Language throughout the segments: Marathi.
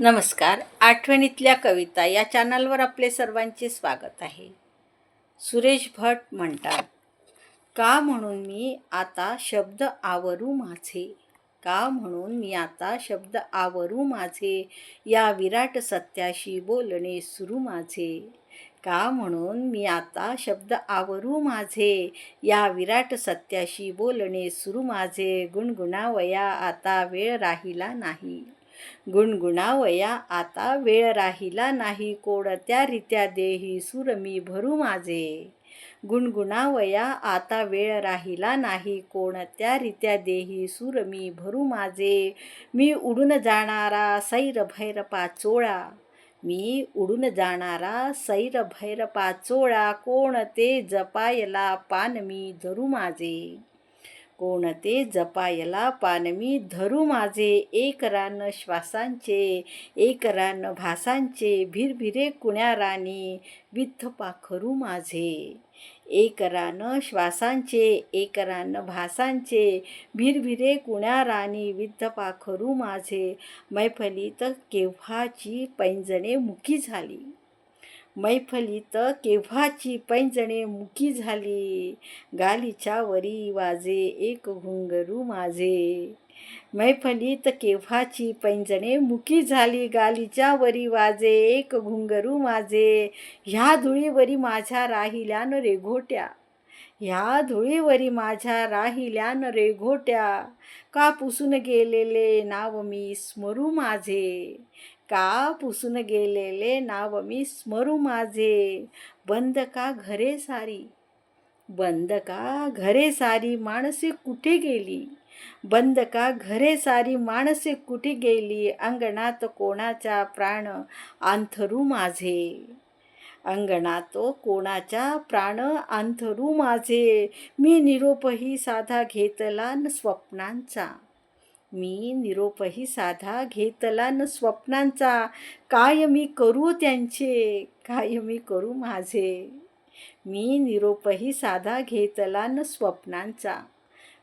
नमस्कार. आठवणीतल्या कविता या चॅनलवर आपले सर्वांचे स्वागत आहे. सुरेश भट म्हणतात का म्हणून मी आता शब्द आवरू माझे? का म्हणून मी आता शब्द आवरू माझे? या विराट सत्याशी बोलणे सुरू माझे. का म्हणून मी आता शब्द आवरू माझे? या विराट सत्याशी बोलणे सुरू माझे. गुणगुणावया आता वेळ राहिला नाही. गुणगुणावया आता वेळ राहिला नाही कोणत्या रित्या देही सूर मी भरू माझे. गुणगुणावया आता वेळ राहिला नाही कोणत्या रित्या देही सूर मी भरू माझे. मी उडून जाणारा सैर भैरपा पाचोळा मी उडून जाणारा सैर भैरपा चोळा कोण ते जपायला पान मी धरू माझे. कोणते जपायला पानमी धरू माझे? एक रान श्वासांचे एक रान भासांचे भिरभिरे कुण्या राणी? विथ पाखरू माझे. एक रान श्वासांचे एक रान भासांचे भिरभिरे कुण्या राणी? विद्ध पाखरू माझे. मैफलीत केव्हाची पैंजणे मुखी झाली? मैफलीत केव्हाची पैंजणे मुकी झाली? गालीच्या वरी वाजे एक घुंगरू माझे. मैफलीत केव्हाची पैंजणे मुकी झाली? गालीच्या वरी वाजे एक घुंगरू माझे. ह्या धुळीवरी माझ्या राहिल्यानं रेघोट्या. ह्या धुळीवरी माझ्या राहिल्यानं रेघोट्या. का पुसून गेलेले नाव मी स्मरू माझे. का पुसून गेलेले नाव मी स्मरू माझे? बंद का घरे सारी? बंद का घरे सारी माणसे कुठे गेली? बंद का घरे सारी माणसे कुठे गेली? अंगणात कोणाचा प्राण आंथरू माझे? अंगणात कोणाच्या प्राण आंथरू माझे? मी निरोपही साधा घेतला न स्वप्नांचा. मी निरोपही साधा घेतला न स्वप्नांचा. काय मी करू त्यांचे? काय मी करू माझे? मी निरोपही साधा घेतला न स्वप्नांचा.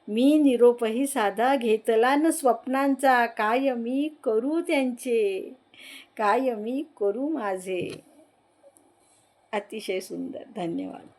मी निरोपही साधा घेतला न स्वप्नांचा. काय मी करू त्यांचे? काय मी करू माझे? अतिशय सुंदर. धन्यवाद.